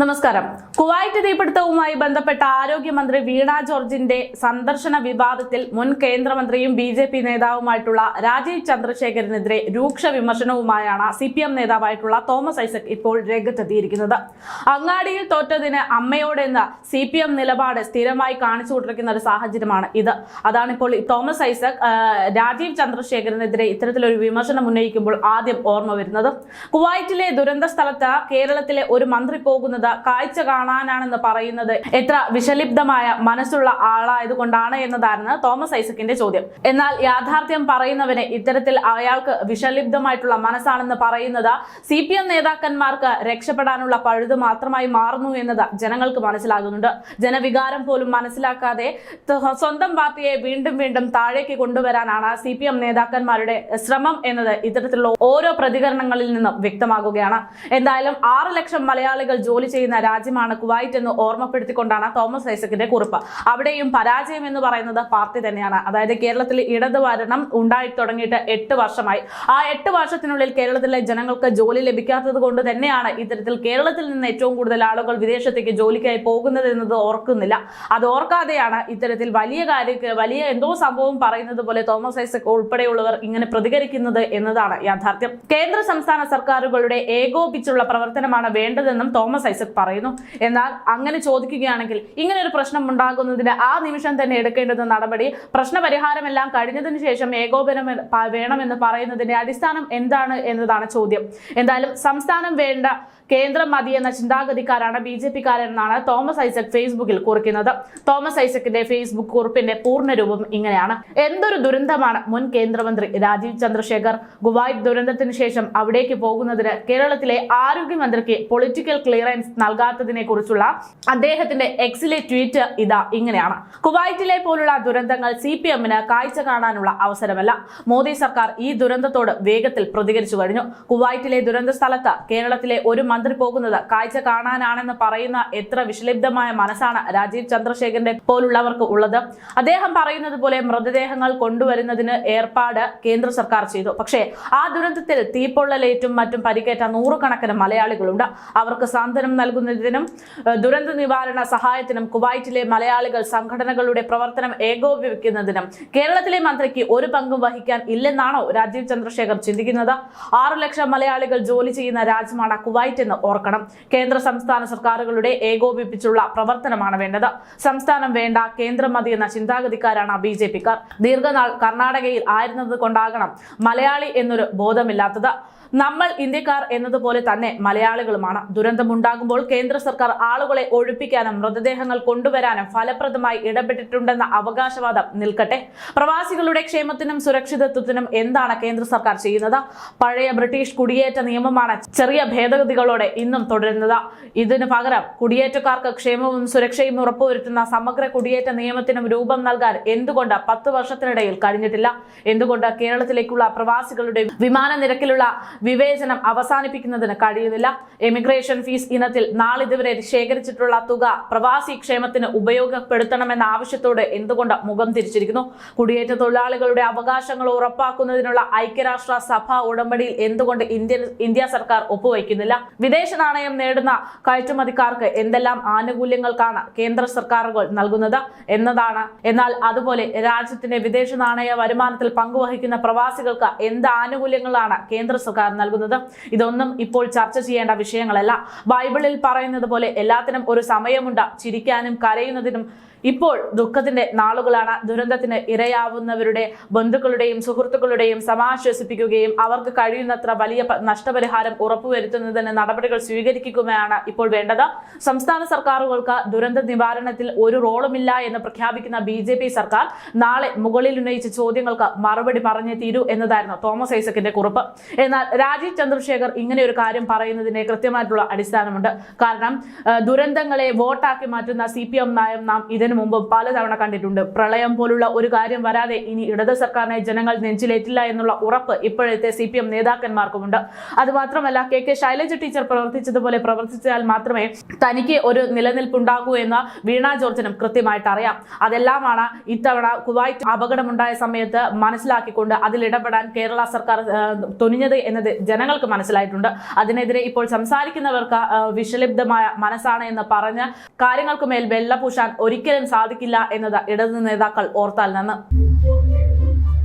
നമസ്കാരം. കുവൈറ്റ് തീപിടുത്തവുമായി ബന്ധപ്പെട്ട ആരോഗ്യമന്ത്രി വീണ ജോർജിന്റെ സന്ദർശന വിവാദത്തിൽ മുൻ കേന്ദ്രമന്ത്രിയും ബി ജെ പി നേതാവുമായിട്ടുള്ള രാജീവ് ചന്ദ്രശേഖരനെതിരെ രൂക്ഷ വിമർശനവുമായാണ് സി പി എം നേതാവായിട്ടുള്ള തോമസ് ഐസക് ഇപ്പോൾ രംഗത്തെത്തിയിരിക്കുന്നത്. അങ്ങാടിയിൽ തോറ്റതിന് അമ്മയോടെന്ന സി പി എം നിലപാട് സ്ഥിരമായി കാണിച്ചു കൊണ്ടിരിക്കുന്ന ഒരു സാഹചര്യമാണ് ഇത്. അതാണിപ്പോൾ തോമസ് ഐസക് രാജീവ് ചന്ദ്രശേഖരനെതിരെ ഇത്തരത്തിലൊരു വിമർശനം ഉന്നയിക്കുമ്പോൾ ആദ്യം ഓർമ്മ വരുന്നത്. കുവൈറ്റിലെ ദുരന്ത സ്ഥലത്ത് കേരളത്തിലെ ഒരു മന്ത്രി പോകുന്നത് കാഴ്ച കാണാനാണെന്ന് പറയുന്നത് എത്ര വിഷലിപ്തമായ മനസ്സുള്ള ആളായതുകൊണ്ടാണ് എന്നതായിരുന്നു തോമസ് ഐസക്കിന്റെ ചോദ്യം. എന്നാൽ യാഥാർത്ഥ്യം പറയുന്നവനെ ഇത്തരത്തിൽ അയാൾക്ക് വിഷലിപ്തമായിട്ടുള്ള മനസ്സാണെന്ന് പറയുന്നത് സി പി എം നേതാക്കന്മാർക്ക് രക്ഷപ്പെടാനുള്ള പഴുത് മാത്രമായി മാറുന്നു എന്നത് ജനങ്ങൾക്ക് മനസ്സിലാകുന്നുണ്ട്. ജനവികാരം പോലും മനസ്സിലാക്കാതെ സ്വന്തം പാർട്ടിയെ വീണ്ടും വീണ്ടും താഴേക്ക് കൊണ്ടുവരാനാണ് സി പി എം നേതാക്കന്മാരുടെ ശ്രമം എന്നത് ഇത്തരത്തിലുള്ള ഓരോ പ്രതികരണങ്ങളിൽ നിന്നും വ്യക്തമാകുകയാണ്. എന്തായാലും ആറ് ലക്ഷം മലയാളികൾ ജോലി ചെയ്യുന്ന രാജ്യമാണ് കുവൈറ്റ് എന്ന് ഓർമ്മപ്പെടുത്തിക്കൊണ്ടാണ് തോമസ് ഐസക്കിന്റെ കുറിപ്പ്. അവിടെയും പരാജയം എന്ന് പറയുന്നത് പാർട്ടി തന്നെയാണ്. അതായത് കേരളത്തിൽ ഇടത് ഭരണം ഉണ്ടായി തുടങ്ങിയിട്ട് എട്ട് വർഷമായി. ആ എട്ട് വർഷത്തിനുള്ളിൽ കേരളത്തിലെ ജനങ്ങൾക്ക് ജോലി ലഭിക്കാത്തത് കൊണ്ട് തന്നെയാണ് ഇത്തരത്തിൽ കേരളത്തിൽ നിന്ന് ഏറ്റവും കൂടുതൽ ആളുകൾ വിദേശത്തേക്ക് ജോലിക്കായി പോകുന്നത് എന്നത് ഓർക്കുന്നില്ല. അത് ഓർക്കാതെയാണ് ഇത്തരത്തിൽ വലിയ കാര്യ വലിയ എന്തോ സംഭവം പറയുന്നത് പോലെ തോമസ് ഐസക് ഉൾപ്പെടെയുള്ളവർ ഇങ്ങനെ പ്രതികരിക്കുന്നത് എന്നതാണ് യാഥാർത്ഥ്യം. കേന്ദ്ര സംസ്ഥാന സർക്കാരുകളുടെ ഏകോപിച്ചുള്ള പ്രവർത്തനമാണ് വേണ്ടതെന്നും തോമസ് ഐസക് പറയുന്നു. എന്നാൽ അങ്ങനെ ചോദിക്കുകയാണെങ്കിൽ ഇങ്ങനെ ഒരു പ്രശ്നം ഉണ്ടാകുന്നതിന് ആ നിമിഷം തന്നെ എടുക്കേണ്ടുന്ന നടപടി പ്രശ്നപരിഹാരമെല്ലാം കഴിഞ്ഞതിന് ശേഷം ഏകോപനം വേണമെന്ന് പറയുന്നതിന്റെ അടിസ്ഥാനം എന്താണ് എന്നതാണ് ചോദ്യം. എന്തായാലും സംസ്ഥാനം വേണ്ട കേന്ദ്രം മതി എന്ന ചിന്താഗതിക്കാരാണ് ബി ജെ പിക്കാരെന്നാണ് തോമസ് ഐസക് ഫേസ്ബുക്കിൽ കുറിക്കുന്നത്. തോമസ് ഐസക്കിന്റെ ഫേസ്ബുക്ക് കുറിപ്പിന്റെ പൂർണരൂപം ഇങ്ങനെയാണ്. എന്തൊരു ദുരന്തമാണ് മുൻ കേന്ദ്രമന്ത്രി രാജീവ് ചന്ദ്രശേഖർ. ഗുവായ് ദുരന്തത്തിന് ശേഷം അവിടേക്ക് പോകുന്നതിന് കേരളത്തിലെ ആരോഗ്യമന്ത്രിക്ക് പൊളിറ്റിക്കൽ ക്ലിയറൻസ് നൽകാത്തതിനെ കുറിച്ചുള്ള അദ്ദേഹത്തിന്റെ എക്സിലെ ട്വീറ്റ് ഇതാ ഇങ്ങനെയാണ്. കുവൈറ്റിലെ പോലുള്ള ദുരന്തങ്ങൾ സി പി എമ്മിന് കാഴ്ച കാണാനുള്ള അവസരമല്ല. മോദി സർക്കാർ ഈ ദുരന്തത്തോട് വേഗത്തിൽ പ്രതികരിച്ചു കഴിഞ്ഞു. കുവൈറ്റിലെ ദുരന്ത സ്ഥലത്ത് കേരളത്തിലെ ഒരു മന്ത്രി പോകുന്നത് കാഴ്ച കാണാനാണെന്ന് പറയുന്ന എത്ര വിഷലിപ്തമായ മനസ്സാണ് രാജീവ് ചന്ദ്രശേഖരന്റെ പോലുള്ളവർക്ക് ഉള്ളത്. അദ്ദേഹം പറയുന്നത് പോലെ മൃതദേഹങ്ങൾ കൊണ്ടുവരുന്നതിന് ഏർപ്പാട് കേന്ദ്ര സർക്കാർ ചെയ്തു. പക്ഷേ ആ ദുരന്തത്തിൽ തീപ്പൊള്ളലേറ്റും മറ്റും പരിക്കേറ്റ നൂറുകണക്കിന് മലയാളികളുണ്ട്. അവർക്ക് സാന്ത്വനം നൽകുന്നതിനും ദുരന്ത നിവാരണ സഹായത്തിനും കുവൈറ്റിലെ മലയാളികൾ സംഘടനകളുടെ പ്രവർത്തനം ഏകോപിപ്പിക്കുന്നതിനും കേരളത്തിലെ മന്ത്രിക്ക് ഒരു പങ്കും വഹിക്കാൻ ഇല്ലെന്നാണോ രാജീവ് ചന്ദ്രശേഖർ ചിന്തിക്കുന്നത്? ആറു ലക്ഷം മലയാളികൾ ജോലി ചെയ്യുന്ന രാജ്യമാണ് കുവൈറ്റ് എന്ന് ഓർക്കണം. കേന്ദ്ര സംസ്ഥാന സർക്കാരുകളുടെ ഏകോപിപ്പിച്ചുള്ള പ്രവർത്തനമാണ് വേണ്ടത്. സംസ്ഥാനം വേണ്ട കേന്ദ്രം മതി എന്ന ചിന്താഗതിക്കാരാണ് ബി ജെ പിക്കാർ. ദീർഘനാൾ കർണാടകയിൽ ആയിരുന്നത് കൊണ്ടാകണം മലയാളി എന്നൊരു ബോധമില്ലാത്തത്. നമ്മൾ ഇന്ത്യക്കാർ എന്നതുപോലെ തന്നെ മലയാളികളുമാണ്. ദുരന്തമുണ്ടാകുമ്പോൾ കേന്ദ്ര സർക്കാർ ആളുകളെ ഒഴിപ്പിക്കാനും മൃതദേഹങ്ങൾ കൊണ്ടുവരാനും ഫലപ്രദമായി ഇടപെട്ടിട്ടുണ്ടെന്ന അവകാശവാദം നിൽക്കട്ടെ. പ്രവാസികളുടെ ക്ഷേമത്തിനും സുരക്ഷിതത്വത്തിനും എന്താണ് കേന്ദ്ര സർക്കാർ ചെയ്യുന്നത്? പഴയ ബ്രിട്ടീഷ് കുടിയേറ്റ നിയമമാണ് ചെറിയ ഭേദഗതികളോടെ ഇന്നും തുടരുന്നത്. ഇതിനു പകരം കുടിയേറ്റക്കാർക്ക് ക്ഷേമവും സുരക്ഷയും ഉറപ്പുവരുത്തുന്ന സമഗ്ര കുടിയേറ്റ നിയമത്തിനും രൂപം നൽകാൻ എന്തുകൊണ്ട് പത്ത് വർഷത്തിനിടയിൽ കഴിഞ്ഞിട്ടില്ല? എന്തുകൊണ്ട് കേരളത്തിലേക്കുള്ള പ്രവാസികളുടെ വിമാന നിരക്കിലുള്ള വിവേചനം അവസാനിപ്പിക്കുന്നതിന് കഴിയുന്നില്ല? എമിഗ്രേഷൻ ഫീസ് ഇനത്തിൽ നാളിതുവരെ ശേഖരിച്ചിട്ടുള്ള തുക പ്രവാസി ക്ഷേമത്തിന് ഉപയോഗപ്പെടുത്തണമെന്ന ആവശ്യത്തോട് എന്തുകൊണ്ട് മുഖം തിരിച്ചിരിക്കുന്നു? കുടിയേറ്റ തൊഴിലാളികളുടെ അവകാശങ്ങൾ ഉറപ്പാക്കുന്നതിനുള്ള ഐക്യരാഷ്ട്ര സഭ ഉടമ്പടിയിൽ എന്തുകൊണ്ട് ഇന്ത്യൻ ഇന്ത്യ സർക്കാർ ഒപ്പുവയ്ക്കുന്നില്ല? വിദേശ നാണയം നേടുന്ന കയറ്റുമതിക്കാർക്ക് എന്തെല്ലാം ആനുകൂല്യങ്ങൾക്കാണ് കേന്ദ്ര സർക്കാരുകൾ നൽകുന്നത് എന്നതാണ്. എന്നാൽ അതുപോലെ രാജ്യത്തിന്റെ വിദേശ നാണയ വരുമാനത്തിൽ പങ്കുവഹിക്കുന്ന പ്രവാസികൾക്ക് എന്ത് ആനുകൂല്യങ്ങളാണ് കേന്ദ്ര സർക്കാർ നൽകുന്നത്? ഇതൊന്നും ഇപ്പോൾ ചർച്ച ചെയ്യേണ്ട വിഷയങ്ങളല്ല. ബൈബിളിൽ പറയുന്നത് പോലെ എല്ലാത്തിനും ഒരു സമയമുണ്ട്. ചിരിക്കാനും കരയുന്നതിനും ഇപ്പോൾ ദുഃഖത്തിന്റെ നാളുകളാണ്. ദുരന്തത്തിന് ഇരയാവുന്നവരുടെ ബന്ധുക്കളുടെയും സുഹൃത്തുക്കളുടെയും സമാശ്വസിപ്പിക്കുകയും അവർക്ക് കഴിയുന്നത്ര വലിയ നഷ്ടപരിഹാരം ഉറപ്പുവരുത്തുന്നതിന് നടപടികൾ സ്വീകരിക്കുകയാണ് ഇപ്പോൾ വേണ്ടത്. സംസ്ഥാന സർക്കാരുകൾക്ക് ദുരന്ത നിവാരണത്തിൽ ഒരു റോളുമില്ല എന്ന് പ്രഖ്യാപിക്കുന്ന ബി സർക്കാർ നാളെ മുകളിൽ ഉന്നയിച്ച ചോദ്യങ്ങൾക്ക് മറുപടി പറഞ്ഞേ തീരൂ എന്നതായിരുന്നു തോമസ് ഐസക്കിന്റെ കുറിപ്പ്. എന്നാൽ രാജീവ് ചന്ദ്രശേഖർ ഇങ്ങനെ ഒരു കാര്യം പറയുന്നതിന് കൃത്യമായിട്ടുള്ള അടിസ്ഥാനമുണ്ട്. കാരണം ദുരന്തങ്ങളെ വോട്ടാക്കി മാറ്റുന്ന സി പി നയം നാം ഇതിനകം ഇതിനു മുമ്പ് പലതവണ കണ്ടിട്ടുണ്ട്. പ്രളയം പോലുള്ള ഒരു കാര്യം വരാതെ ഇനി ഇടത് സർക്കാരിനെ ജനങ്ങൾ നെഞ്ചിലേറ്റില്ല എന്നുള്ള ഉറപ്പ് ഇപ്പോഴത്തെ സി പി എം നേതാക്കന്മാർക്കുമുണ്ട്. അത് മാത്രമല്ല കെ കെ ശൈലജ ടീച്ചർ പ്രവർത്തിച്ചതുപോലെ പ്രവർത്തിച്ചാൽ മാത്രമേ തനിക്ക് ഒരു നിലനിൽപ്പുണ്ടാകൂ എന്ന് വീണ ജോർജിനും കൃത്യമായിട്ട് അറിയാം. അതെല്ലാമാണ് ഇത്തവണ കുവൈറ്റ് അപകടമുണ്ടായ സമയത്ത് മനസ്സിലാക്കിക്കൊണ്ട് അതിലിടപെടാൻ കേരള സർക്കാർ തുനിഞ്ഞത് എന്നത് ജനങ്ങൾക്ക് മനസ്സിലായിട്ടുണ്ട്. അതിനെതിരെ ഇപ്പോൾ സംസാരിക്കുന്നവർക്ക് വിഷലിപ്തമായ മനസ്സാണ് എന്ന് പറഞ്ഞ് കാര്യങ്ങൾക്ക് മേൽ വെള്ള പൂശാൻ ഒരിക്കലും സാധിക്കില്ല എന്നത് ഇടത് നേതാക്കൾ ഓർത്താൽ നിന്ന്.